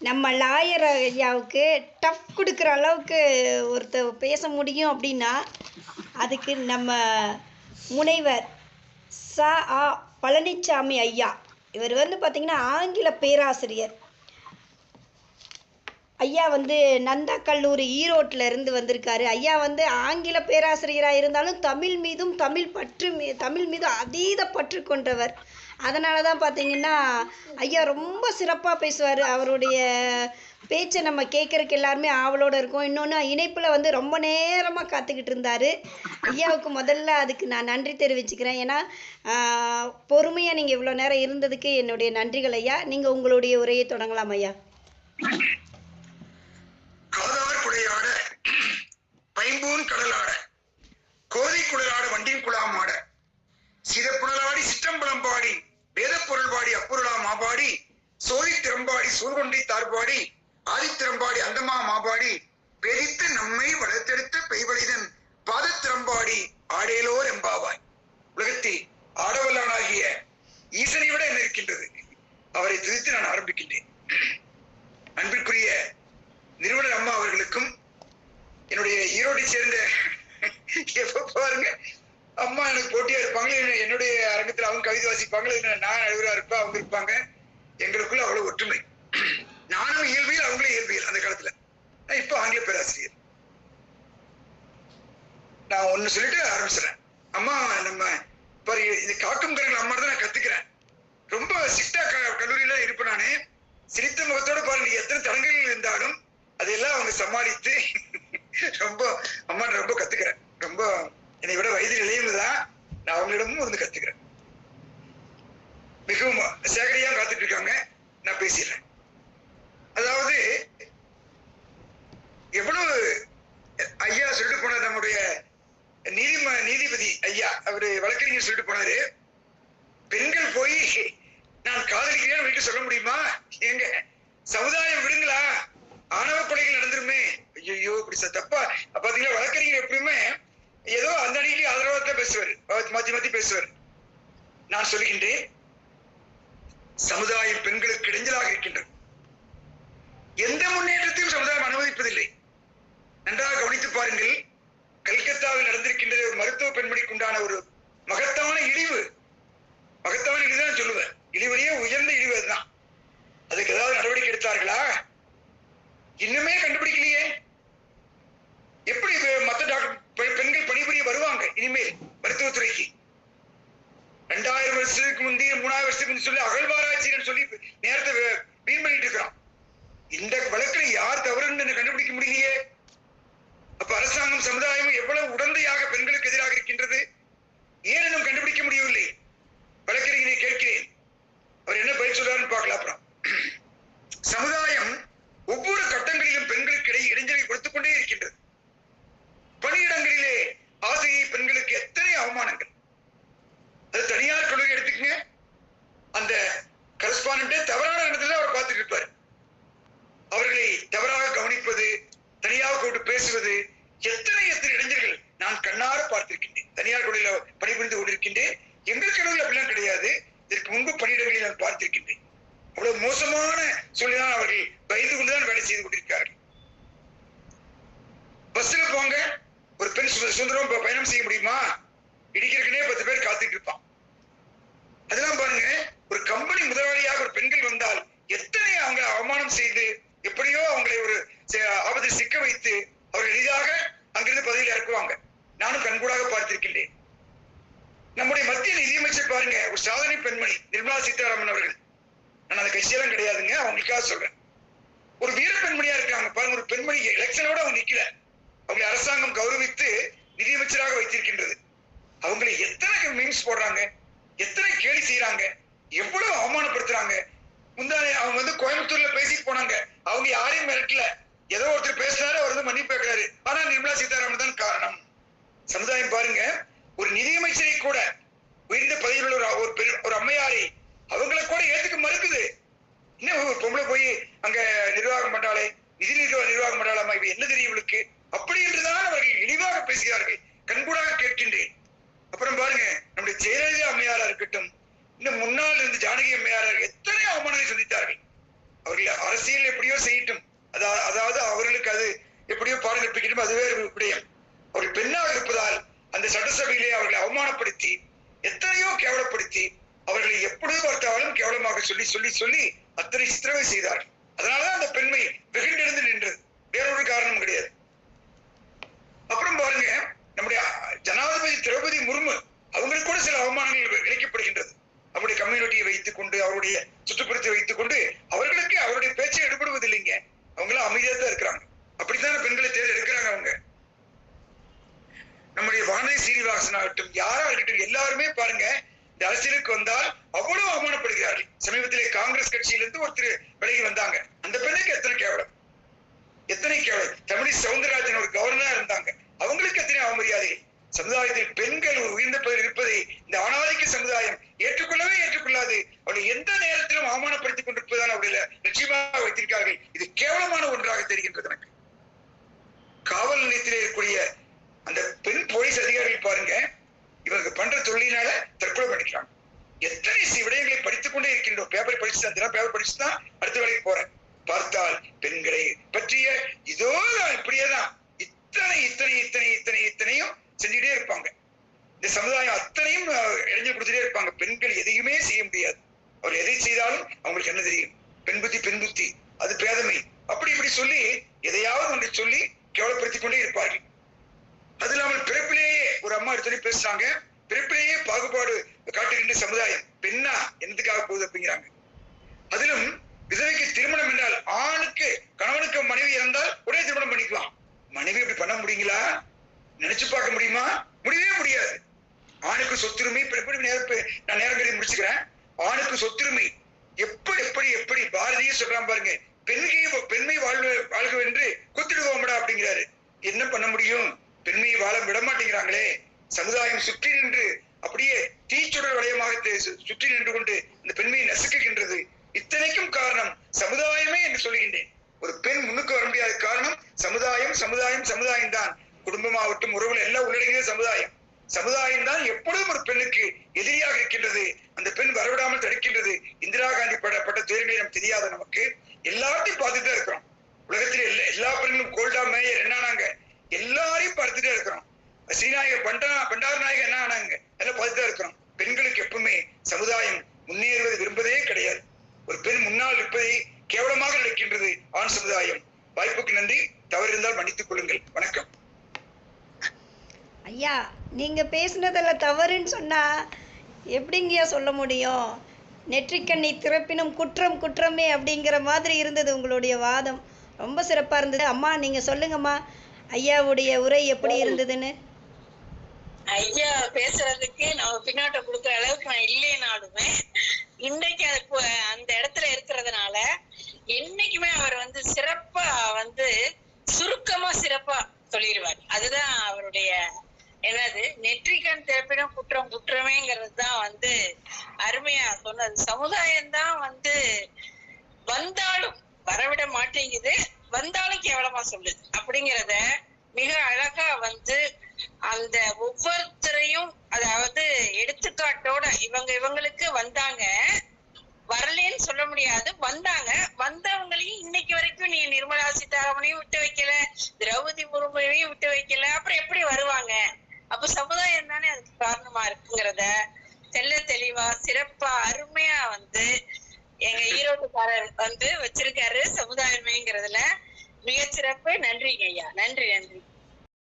நம்ம லாயர் ஐயாவுக்கு டஃப் கொடுக்குற அளவுக்கு ஒருத்தர் பேச முடியும் அப்படின்னா அதுக்கு நம்ம முனைவர் ச. ஆ. பழனிச்சாமி ஐயா. இவர் வந்து பார்த்திங்கன்னா ஆங்கில பேராசிரியர். ஐயா வந்து நந்தா கல்லூரி ஈரோட்டில் இருந்து வந்திருக்காரு. ஐயா வந்து ஆங்கில பேராசிரியராக இருந்தாலும் தமிழ் மீதும் தமிழ் பற்று மீ தமிழ் மீதும் அதீத பற்று கொண்டவர். அதனால தான் பார்த்தீங்கன்னா ஐயா ரொம்ப சிறப்பாக பேசுவார். அவருடைய பேச்சை நம்ம கேட்குறக்கு எல்லாருமே ஆவலோடு இருக்கோம். இன்னொன்று இணைப்பில் வந்து ரொம்ப நேரமாக காத்துக்கிட்டு இருந்தார். ஐயாவுக்கு முதல்ல அதுக்கு நான் நன்றி தெரிவிச்சுக்கிறேன். ஏன்னா பொறுமையாக நீங்கள் இவ்வளோ நேரம் இருந்ததுக்கு என்னுடைய நன்றிகள் ஐயா. நீங்கள் உங்களுடைய உரையை தொடங்கலாம் ஐயா. காதார் குடையாட பைம்பூன் கடலாட கோதை குழலாட வண்டின் குழாம் ஆட திறம்பாடி சூர்கொண்டை தார்பாடி ஆதித்திரம்பாடி அந்தமா மாபாடி பெரித்து நம்மை வளர்த்தெடுத்த பெய்வழிதன் பாதத்திரம்பாடி ஆடேலோர் எம்பாவாய் உலகத்தில் ஆடவல்லானாகிய ஈசனை விட என்ன இருக்கின்றது? அவரை துதித்து நான் ஆரம்பிக்கின்றேன். அன்பிற்குரிய நிறுவனர் அம்மா அவர்களுக்கும் என்னுடைய ஈரோட்டை சேர்ந்த எப்ப பாருங்க அம்மா எனக்கு போட்டியா இருப்பாங்க என்ன- என்னுடைய அரங்கத்துல அவங்க கவிதை வாசிப்பாங்க நான் நடுவரா இருப்பேன் அவங்க இருப்பாங்க எங்களுக்குள்ள அவ்வளவு ஒற்றுமை. நானும் இயல்பியல் அவங்களும் இயல்பியல் அந்த காலத்துல. நான் இப்ப ஆங்கில பேராசிரியர். நான் ஒண்ணு சொல்லிட்டு ஆரம்பிச்சிடறேன். அம்மா நம்ம இப்போ இது காக்கும் கரங்கள் அம்மா தான் நான் கத்துக்கிறேன். ரொம்ப சிட்டா கல்லூரியில இருப்பேன் நானு. சிரித்த முகத்தோட பாருங்க எத்தனை தடங்கள் இருந்தாலும் அதையெல்லாம் அவங்க சமாளித்து ரொம்ப அம்மா ரொம்ப கத்துக்கிறேன். ரொம்ப என்னை விட வயதில் இளையவங்கதான் நான் அவங்களிடமும் வந்து கத்துக்கிறேன். மிகவும் சேகரியா காத்துட்டு இருக்காங்க. நான் பேசிடுறேன் அதாவது எவ்வளவு ஐயா சொல்லிட்டு போனார் நம்முடைய நீதிம நீதிபதி ஐயா அவரு அப்படின்னு சொல்லிட்டு போனாரு. பெண்கள் போய் நான் காதலிக்கிறேன் வீட்டு சொல்ல முடியுமா? ஏங்க சமுதாயம் விடுங்களா? ஆணவ கொலைகள் நடந்துருமே. ஐயோ இப்படி தப்பா. பாத்தீங்களா வழக்கறிஞர் எப்படியுமே ஏதோ அந்த அணிக்கு ஆதரவாக தான் பேசுவார். மாத்தி மாத்தி பேசுவார். நான் சொல்லுகின்றேன் சமுதாயம் பெண்களுக்கு இடைஞ்சலாக இருக்கின்றது. எந்த முன்னேற்றத்தையும் சமுதாயம் அனுமதிப்பதில்லை. நன்றாக கவனித்து பாருங்கள் கல்கத்தாவில் நடந்திருக்கின்றது ஒரு மருத்துவ பெண்மணிக்கு உண்டான ஒரு மகத்தான இழிவு. மகத்தான இழிதான் சொல்லுவேன். இழிவுலேயே உயர்ந்த இழிவு அதுதான். அதுக்கு ஏதாவது நடவடிக்கை எடுத்தார்களா? இன்னுமே கண்டுபிடிக்கலையே. எப்படி மத்த டாக்டர் பெ- பெண்கள் பணிபுரிய வருவாங்க இனிமேல் மருத்துவத்துறைக்கு ரெண்டாயிரம் வருஷத்துக்கு முந்தைய மூணாயிரம் வருஷத்துக்கு முந்தைய சொல்லி அகழ்வாராய்ச்சின்னு சொல்லி நேரத்தை வே- வீண் பண்ணிட்டு இருக்கிறோம் இந்த வழக்குல யார் தவறுன்னு கண்டுபிடிக்க முடியலையே அப்ப அரசாங்கம் சமுதாயம் எவ்வளவு உடந்தையாக பெண்களுக்கு எதிராக இருக்கின்றது ஏன் இன்னும் கண்டுபிடிக்க முடியவில்லை வழக்கறிஞரை கேட்கிறேன் அவர் என்ன பதில் சொல்றாருன்னு பார்க்கலாம் அப்புறம் சமுதாயம் ஒவ்வொரு கட்டங்களிலும் பெண்களுக்கு இடையே இடைஞ்சலை கொடுத்துக் கொண்டே இருக்கின்றது பணியிடங்களிலே ஆசிரியை பெண்களுக்கு எத்தனை அவமானங்கள் அது தனியார் வச்சுக்கோங்க அந்த கரஸ்பாண்டே தவறான இடத்துல அவர் பார்த்துட்டு இருப்பார். அவர்களை தவறாக கவனிப்பது தனியாக கூட்டு பேசுவது எத்தனை எத்தனை இளைஞர்கள் நான் கண்ணார பார்த்திருக்கின்றேன். தனியார் கல்லூரியில பணிபுரிந்து கொண்டிருக்கின்றேன். எங்கள் கல்லூரியில் அப்படிலாம் கிடையாது. இதற்கு முன்பு பணியிடங்களில் நான் பார்த்திருக்கின்றேன். அவ்வளவு மோசமான சூழ்நிலை அவர்கள் பயந்து கொண்டுதான் வேலை செய்து கொண்டிருக்கிறார்கள். பஸ்ல போங்க. ஒரு பெண் சுதந்திரம் பயணம் செய்ய முடியுமா? இடிக்கிறதுக்குனே பத்து பேர் காத்துட்டு இருப்பான். அதெல்லாம் பாருங்க ஒரு கம்பெனி முதலாளியாக ஒரு பெண்கள் வந்தால் எத்தனை அவங்களை அவமானம் செய்து எப்படியோ அவங்களை ஒரு ஆபத்தில் சிக்க வைத்து அவர்கள் எளிதாக அங்கிருந்து பதவியில் இறக்குவாங்க. நானும் கண்கூடாக பார்த்திருக்கின்றேன். நம்முடைய மத்திய நிதியமைச்சர் பாருங்க ஒரு சாதனை பெண்மணி நிர்மலா சீதாராமன் அவர்கள். நான் அந்த கட்சியெல்லாம் கிடையாதுங்க அவங்களுக்காக சொல்றேன். ஒரு வீர பெண்மணியா இருக்காங்க. பாருங்க ஒரு பெண்மணி எலெக்ஷனோட அவங்க நிக்கல. நிர்மலா சீதாராமன் தான் காரணம். சமுதாயம் பாருங்க ஒரு நிதியமைச்சரை கூட உயர்ந்த பதவியில் உள்ள ஒரு ஒரு பெரு- ஒரு அம்மையாரை அவங்களை கூட ஏத்துக்க மறுக்குது. என்ன ஒரு பொம்பளை போய் அங்க நிர்வாகம் பண்றாளே நிதி நிர்வாக நிர்வாகம் பண்றாளாமா? இவ என்ன தெரியும் இவளுக்கு? அப்படி என்றுதான் அவர்கள் இழிவாக பேசுகிறார்கள். கண்கூடாக கேட்கின்றேன். அப்புறம் பாருங்க நம்முடைய ஜெயலலிதா அம்மையாரா இருக்கட்டும் இன்னும் முன்னால் இருந்து ஜானகி அம்மையாரா எத்தனை அவமானங்களை சந்தித்தார்கள். அவர்கள் அரசியல் எப்படியோ செய்யட்டும். அதாவது அவர்களுக்கு அது எப்படியோ பாடம் கற்பிக்கணும் அதுவே விடயம் அவர்கள் பெண்ணாக இருப்பதால் அந்த சட்டசபையிலே அவர்களை அவமானப்படுத்தி எத்தனையோ கேவலப்படுத்தி அவர்களை எப்பொழுது பார்த்தாலும் கேவலமாக சொல்லி சொல்லி சொல்லி அத்தனை சித்திரவை செய்தார்கள் அதனாலதான் அந்த பெண்மை வெகுண்டெழுந்து நின்றது. வேறொரு காரணம் கிடையாது. அப்புறம் பாருங்க நம்முடைய ஜனாதிபதி திரௌபதி முர்மு அவங்களுக்கு கூட சில அவமானங்கள் இழைக்கப்படுகின்றது அவருடைய கம்யூனிட்டியை வைத்துக் கொண்டு அவருடைய சுற்றுப்புறத்தை வைத்துக் கொண்டு அவர்களுக்கு அவருடைய பேச்சை எடுபடுவது இல்லைங்க அவங்களாம் அமைதியா தான் இருக்கிறாங்க அப்படித்தானே பெண்களை தேர்வு எடுக்கிறாங்க அவங்க நம்முடைய வானதி சீனிவாசன் ஆகட்டும் யாரா இருக்கட்டும் எல்லாருமே பாருங்க இந்த அரசியலுக்கு வந்தால் அவ்வளவு அவமானப்படுகிறார்கள். சமீபத்திலே காங்கிரஸ் கட்சியிலிருந்து ஒருத்தர் விலகி வந்தாங்க. அந்த பெண்ணுக்கு எத்தனை கேவலம்? எத்தனை கேவலம்? தமிழி சவுந்தரராஜன் ஒரு கவர்னரா இருந்தாங்க. அவங்களுக்கு எத்தனை அவமரியாதை? சமுதாயத்தில் பெண்கள் ஒரு உயர்ந்த பகுதியில் இருப்பதை இந்த ஆணாதிக்க சமுதாயம் ஏற்றுக்கொள்ளவே ஏற்றுக்கொள்ளாது. அவளை எந்த நேரத்திலும் அவமானப்படுத்திக் கொண்டிருப்பதால் அவர்களை நிச்சயமாக வைத்திருக்கிறார்கள். இது கேவலமான ஒன்றாக தெரிகின்றது எனக்கு. காவல் நிலையத்திலே இருக்கக்கூடிய அந்த பெண் போலீஸ் அதிகாரிகள் பாருங்க. இவங்க பண்ற தொழிலினால தற்கொலை பண்ணிக்கிறாங்க. எத்தனை சி- விடயங்களை படித்துக் கொண்டே இருக்கின்றோம்? பேப்பர் படிச்சு தான் தினம் பேப்பர் படிச்சு தான் அடுத்த வேலைக்கு போறேன். பார்த்தால் பெண்களை பற்றிய இதோ தான் இப்படியேதான். இத்தனை இத்தனை இத்தனை இத்தனை இத்தனையும் செஞ்சுட்டே இருப்பாங்க. இந்த சமுதாயம் அத்தனையும் அஹ், இடைஞ்சல் கொடுத்துட்டே இருப்பாங்க. பெண்கள் எதையுமே செய்ய முடியாது. அவர் எதை செய்தாலும் அவங்களுக்கு என்ன தெரியும்? பெண் புத்தி பெண் புத்தி. அது பேதமை. அப்படி இப்படி சொல்லி எதையாவது ஒன்றை சொல்லி கேவலப்படுத்திக் கொண்டே இருப்பார்கள். அது இல்லாமல் பிறப்பிலேயே ஒரு அம்மா எடுத்து பேசுறாங்க. பிறப்பிலேயே பாகுபாடு காட்டுகின்ற சமுதாயம். பெண்ணா என்னதுக்காக போகுது அப்படிங்கிறாங்க. அதிலும் விதவைக்கு திருமணம் என்றால் ஆணுக்கு கணவனுக்கு மனைவி இருந்தால் உடனே திருமணம் பண்ணிக்கலாம். மனைவி அப்படி பண்ண முடியுங்களா? நினைச்சு பார்க்க முடியுமா? முடியவே முடியாது. ஆணுக்கு சொத்துரிமை எப்படி நேரம் நான் நேரம் கருதி முடிச்சுக்கிறேன். ஆணுக்கு சொத்துரிமை எப்படி எப்படி எப்படி? பாரதியே சொல்றான் பாருங்க பெண்கை பெண்மை வாழ்வு வாழ்க என்று குத்திடுவோம்டா அப்படிங்கிறாரு. என்ன பண்ண முடியும்? பெண்மையை வாழ விட மாட்டேங்கிறாங்களே. சமுதாயம் சுற்றி நின்று அப்படியே தீச்சுடர் வளையமாக சுற்றி நின்று கொண்டு இந்த பெண்மையை நசுக்குகின்றது. இத்தனைக்கும் காரணம் சமுதாயமே என்று சொல்லுகின்றேன் ஒரு பெண் முன்னுக்கு வர முடியாத காரணம் சமுதாயம் சமுதாயம் சமுதாயம் தான். குடும்பமாகட்டும் உறவுகள் எல்லாம் உள்ளடங்கிய சமுதாயம். சமுதாயம் தான் எப்பொழுதும் ஒரு பெண்ணுக்கு எதிரியாக இருக்கின்றது. அந்த பெண் வரவிடாமல் தடுக்கின்றது. இந்திரா காந்தி படப்பட்ட துயரங்களை நமக்கு தெரியாத நமக்கு எல்லாத்தையும் பார்த்துட்டு இருக்கிறோம். உலகத்தில் எல்லா எல்லா பெண்களும் கோல்டா மேயர் என்னானாங்க எல்லாரையும் பார்த்துட்டே இருக்கிறோம். ஸ்ரீநாயகர் பண்டா பண்டார நாயகர் என்ன ஆனாங்க? எல்லாம் பதிதான் இருக்கிறோம். பெண்களுக்கு எப்பவுமே சமுதாயம் முன்னேறுவது விரும்பதே கிடையாது. ஒரு பெண் முன்னால் இருப்பதை கேவலமாக நினைக்கின்றது ஆண் சமுதாயம். வாய்ப்புக்கு நன்றி. தவறு இருந்தால் மன்னித்துக் கொள்ளுங்கள். வணக்கம். ஐயா நீங்க பேசுனதில் தவறுன்னு சொன்னா எப்படிங்கய்யா சொல்ல முடியும்? நெற்றிக்கண்ணை திறப்பினும் குற்றம் குற்றமே அப்படிங்கிற மாதிரி இருந்தது உங்களுடைய வாதம். ரொம்ப சிறப்பாக இருந்தது. அம்மா நீங்க சொல்லுங்கம்மா. ஐயாவுடைய உரை எப்படி இருந்ததுன்னு? ஐயா பேசுறதுக்கு நம்ம பின்னாட்ட கொடுக்குற அளவுக்கு நான் இல்லைனாலுமே இன்னைக்கு அது அந்த இடத்துல இருக்கிறதுனால என்னைக்குமே அவர் வந்து சிறப்பா வந்து சுருக்கமா சிறப்பா சொல்லிடுவார். அதுதான் அவருடைய என்னது? நெற்றிக்கண் திறப்பிடம் குற்றம் குற்றமேங்கிறது தான் வந்து அருமையா சொன்னது. சமுதாயம் தான் வந்து வந்தாலும் வரவிட மாட்டேங்குது. வந்தாலும் கேவலமா சொல்லுது. அப்படிங்கிறத மிக அழகா வந்து அந்த ஒவ்வொருத்தரையும் அதாவது எடுத்துக்காட்டோட இவங்க இவங்களுக்கு வந்தாங்க. வரலேன்னு சொல்ல முடியாது. வந்தாங்க. வந்தவங்களையும் இன்னைக்கு வரைக்கும் நீ நிர்மலா சீதாராமனையும் விட்டு வைக்கல. திரௌபதி